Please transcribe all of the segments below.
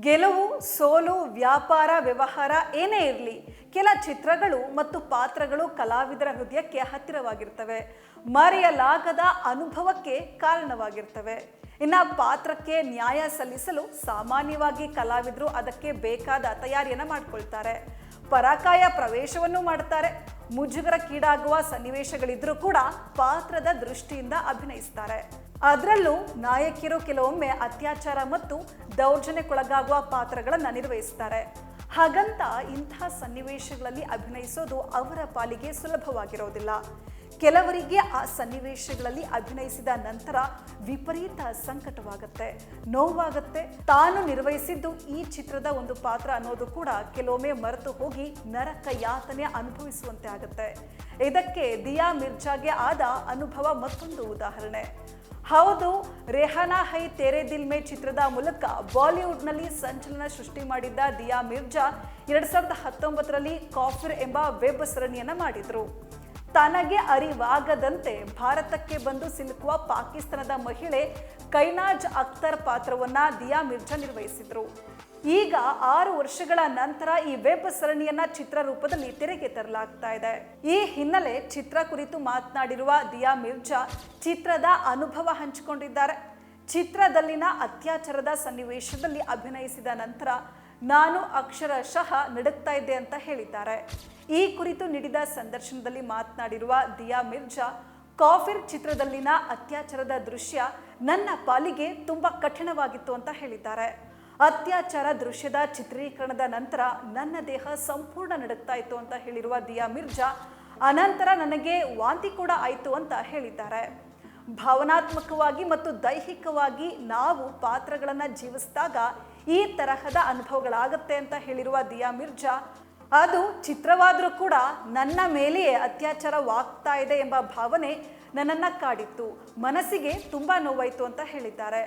ಗೆಲುವು, ಸೋಲು, ವ್ಯಾಪಾರ, ವ್ಯವಹಾರ ಏನೇ ಇರಲಿ, ಕೆಲ ಚಿತ್ರಗಳು ಮತ್ತು ಪಾತ್ರಗಳು ಕಲಾವಿದರ ಹೃದಯಕ್ಕೆ ಹತ್ತಿರವಾಗಿರ್ತವೆ. ಮರೆಯಲಾಗದ ಅನುಭವಕ್ಕೆ ಕಾರಣವಾಗಿರ್ತವೆ. ಇನ್ನು ಪಾತ್ರಕ್ಕೆ ನ್ಯಾಯ ಸಲ್ಲಿಸಲು ಸಾಮಾನ್ಯವಾಗಿ ಕಲಾವಿದರು ಅದಕ್ಕೆ ಬೇಕಾದ ತಯಾರಿಯನ್ನು ಮಾಡಿಕೊಳ್ತಾರೆ. ಪರಾಕಾಯ ಪ್ರವೇಶವನ್ನು ಮಾಡ್ತಾರೆ. ಮುಜುಗರಕ್ಕೀಡಾಗುವ ಸನ್ನಿವೇಶಗಳಿದ್ರೂ ಕೂಡ ಪಾತ್ರದ ದೃಷ್ಟಿಯಿಂದ ಅಭಿನಯಿಸ್ತಾರೆ. ಅದರಲ್ಲೂ ನಾಯಕಿಯರು ಕೆಲವೊಮ್ಮೆ ಅತ್ಯಾಚಾರ ಮತ್ತು ದೌರ್ಜನ್ಯಕ್ಕೊಳಗಾಗುವ ಪಾತ್ರಗಳನ್ನು ನಿರ್ವಹಿಸ್ತಾರೆ. ಹಾಗಂತ ಇಂಥ ಸನ್ನಿವೇಶಗಳಲ್ಲಿ ಅಭಿನಯಿಸೋದು ಅವರ ಪಾಲಿಗೆ ಸುಲಭವಾಗಿರೋದಿಲ್ಲ. ಕೆಲವರಿಗೆ ಆ ಸನ್ನಿವೇಶಗಳಲ್ಲಿ ಅಭಿನಯಿಸಿದ ನಂತರ ವಿಪರೀತ ಸಂಕಟವಾಗುತ್ತೆ. ನೋವಾಗುತ್ತೆ. ತಾನು ನಿರ್ವಹಿಸಿದ್ದು ಈ ಚಿತ್ರದ ಒಂದು ಪಾತ್ರ ಅನ್ನೋದು ಕೂಡ ಕೆಲವೊಮ್ಮೆ ಮರೆತು ಹೋಗಿ ನರಕ ಯಾತನೆ ಅನುಭವಿಸುವಂತೆ ಆಗುತ್ತೆ. ಇದಕ್ಕೆ ದಿಯಾ ಮಿರ್ಜಾಗೆ ಆದ ಅನುಭವ ಮತ್ತೊಂದು ಉದಾಹರಣೆ. ಹೌದು, ರೆಹಾನಾ ಹೈ ತೆರೆ ದಿಲ್ ಮೇ ಚಿತ್ರದ ಮೂಲಕ ಬಾಲಿವುಡ್ನಲ್ಲಿ ಸಂಚಲನ ಸೃಷ್ಟಿ ಮಾಡಿದ್ದ ದಿಯಾ ಮಿರ್ಜಾ ಎರಡ್ ಸಾವಿರದ ಹತ್ತೊಂಬತ್ತರಲ್ಲಿ ಕಾಫಿರ್ ಎಂಬ ವೆಬ್ ಸರಣಿಯನ್ನ ಮಾಡಿದ್ರು. ತನಗೆ ಅರಿವಾಗದಂತೆ ಭಾರತಕ್ಕೆ ಬಂದು ಸಿಲುಕುವ ಪಾಕಿಸ್ತಾನದ ಮಹಿಳೆ ಕೈನಾಜ್ ಅಖ್ತರ್ ಪಾತ್ರವನ್ನ ದಿಯಾ ಮಿರ್ಜಾ ನಿರ್ವಹಿಸಿದರು. ಈಗ ಆರು ವರ್ಷಗಳ ನಂತರ ಈ ವೆಬ್ ಸರಣಿಯನ್ನ ಚಿತ್ರರೂಪದಲ್ಲಿ ತೆರೆಗೆ ತರಲಾಗ್ತಾ ಇದೆ. ಈ ಹಿನ್ನೆಲೆ ಚಿತ್ರ ಕುರಿತು ಮಾತನಾಡಿರುವ ದಿಯಾ ಮಿರ್ಜಾ ಚಿತ್ರದ ಅನುಭವ ಹಂಚಿಕೊಂಡಿದ್ದಾರೆ. ಚಿತ್ರದಲ್ಲಿನ ಅತ್ಯಾಚಾರದ ಸನ್ನಿವೇಶದಲ್ಲಿ ಅಭಿನಯಿಸಿದ ನಂತರ ನಾನು ಅಕ್ಷರಶಃ ನಡುಕ್ತಾ ಇದ್ದೆ ಅಂತ ಹೇಳಿದ್ದಾರೆ. ಈ ಕುರಿತು ನೀಡಿದ ಸಂದರ್ಶನದಲ್ಲಿ ಮಾತನಾಡಿರುವ ದಿಯಾ ಮಿರ್ಜಾ, ಕಾಫಿರ್ ಚಿತ್ರದಲ್ಲಿನ ಅತ್ಯಾಚಾರದ ದೃಶ್ಯ ನನ್ನ ಪಾಲಿಗೆ ತುಂಬಾ ಕಠಿಣವಾಗಿತ್ತು ಅಂತ ಹೇಳಿದ್ದಾರೆ. ಅತ್ಯಾಚಾರ ದೃಶ್ಯದ ಚಿತ್ರೀಕರಣದ ನಂತರ ನನ್ನ ದೇಹ ಸಂಪೂರ್ಣ ನಡುಕ್ತಾ ಇತ್ತು ಅಂತ ಹೇಳಿರುವ ದಿಯಾ ಮಿರ್ಜಾ, ಅನಂತರ ನನಗೆ ವಾಂತಿ ಕೂಡ ಆಯಿತು ಅಂತ ಹೇಳಿದ್ದಾರೆ. ಭಾವನಾತ್ಮಕವಾಗಿ ಮತ್ತು ದೈಹಿಕವಾಗಿ ನಾವು ಪಾತ್ರಗಳನ್ನು ಜೀವಿಸಿದಾಗ ಈ ತರಹದ ಅನುಭವಗಳಾಗತ್ತೆ ಅಂತ ಹೇಳಿರುವ ದಿಯಾ ಮಿರ್ಜಾ, ಅದು ಚಿತ್ರವಾದರೂ ಕೂಡ ನನ್ನ ಮೇಲೆಯೇ ಅತ್ಯಾಚಾರವಾಗ್ತಾ ಇದೆ ಎಂಬ ಭಾವನೆ ನನ್ನನ್ನು ಕಾಡಿತ್ತು. ಮನಸ್ಸಿಗೆ ತುಂಬ ನೋವಾಯಿತು ಅಂತ ಹೇಳಿದ್ದಾರೆ.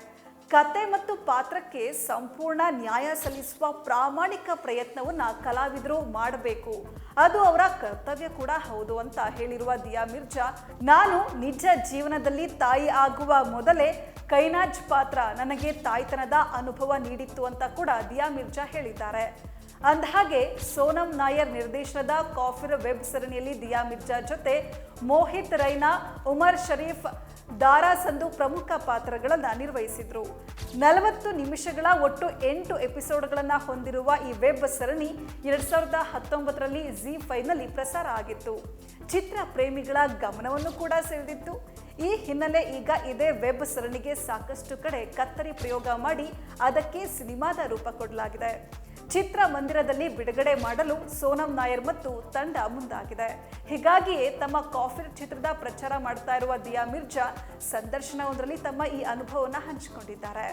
ಕತೆ ಮತ್ತು ಪಾತ್ರಕ್ಕೆ ಸಂಪೂರ್ಣ ನ್ಯಾಯ ಸಲ್ಲಿಸುವ ಪ್ರಾಮಾಣಿಕ ಪ್ರಯತ್ನವನ್ನು ಕಲಾವಿದರು ಮಾಡಬೇಕು. ಅದು ಅವರ ಕರ್ತವ್ಯ ಕೂಡ ಹೌದು ಅಂತ ಹೇಳಿರುವ ದಿಯಾ ಮಿರ್ಜಾ, ನಾನು ನಿಜ ಜೀವನದಲ್ಲಿ ತಾಯಿ ಆಗುವ ಮೊದಲೇ ಕೈನಾಜ್ ಪಾತ್ರ ನನಗೆ ತಾಯ್ತನದ ಅನುಭವ ನೀಡಿತ್ತು ಅಂತ ಕೂಡ ದಿಯಾ ಮಿರ್ಜಾ ಹೇಳಿದ್ದಾರೆ. ಅಂದಹಾಗೆ ಸೋನಂ ನಾಯರ್ ನಿರ್ದೇಶನದ ಕಾಫಿರ್ ವೆಬ್ ಸರಣಿಯಲ್ಲಿ ದಿಯಾ ಮಿರ್ಜಾ ಜೊತೆ ಮೋಹಿತ್ ರೈನಾ, ಉಮರ್ ಶರೀಫ್, ದಾರಾ ಸಂಧು ಪ್ರಮುಖ ಪಾತ್ರಗಳನ್ನು ನಿರ್ವಹಿಸಿದ್ರು. ನಲವತ್ತು ನಿಮಿಷಗಳ ಒಟ್ಟು ಎಂಟು ಎಪಿಸೋಡ್ಗಳನ್ನು ಹೊಂದಿರುವ ಈ ವೆಬ್ ಸರಣಿ ಎರಡ್ ಸಾವಿರದ ಹತ್ತೊಂಬತ್ತರಲ್ಲಿ ಜಿ ಫೈವ್ನಲ್ಲಿ ಪ್ರಸಾರ ಆಗಿತ್ತು. ಚಿತ್ರ ಪ್ರೇಮಿಗಳ ಗಮನವನ್ನು ಕೂಡ ಸೆಳೆದಿತ್ತು. ಈ ಹಿನ್ನೆಲೆ ಈಗ ಇದೇ ವೆಬ್ ಸರಣಿಗೆ ಸಾಕಷ್ಟು ಕಡೆ ಕತ್ತರಿ ಪ್ರಯೋಗ ಮಾಡಿ ಅದಕ್ಕೆ ಸಿನಿಮಾದ ರೂಪ ಕೊಡಲಾಗಿದೆ. ಚಿತ್ರಮಂದಿರದಲ್ಲಿ ಬಿಡುಗಡೆ ಮಾಡಲು ಸೋನಂ ನಾಯರ್ ಮತ್ತು ತಂಡ ಮುಂದಾಗಿದೆ. ಹೀಗಾಗಿಯೇ ತಮ್ಮ ಕಾಫಿ ಚಿತ್ರದ ಪ್ರಚಾರ ಮಾಡ್ತಾ ಇರುವ ದಿಯಾ ಮಿರ್ಜಾ ಸಂದರ್ಶನವೊಂದರಲ್ಲಿ ತಮ್ಮ ಈ ಅನುಭವವನ್ನು ಹಂಚಿಕೊಂಡಿದ್ದಾರೆ.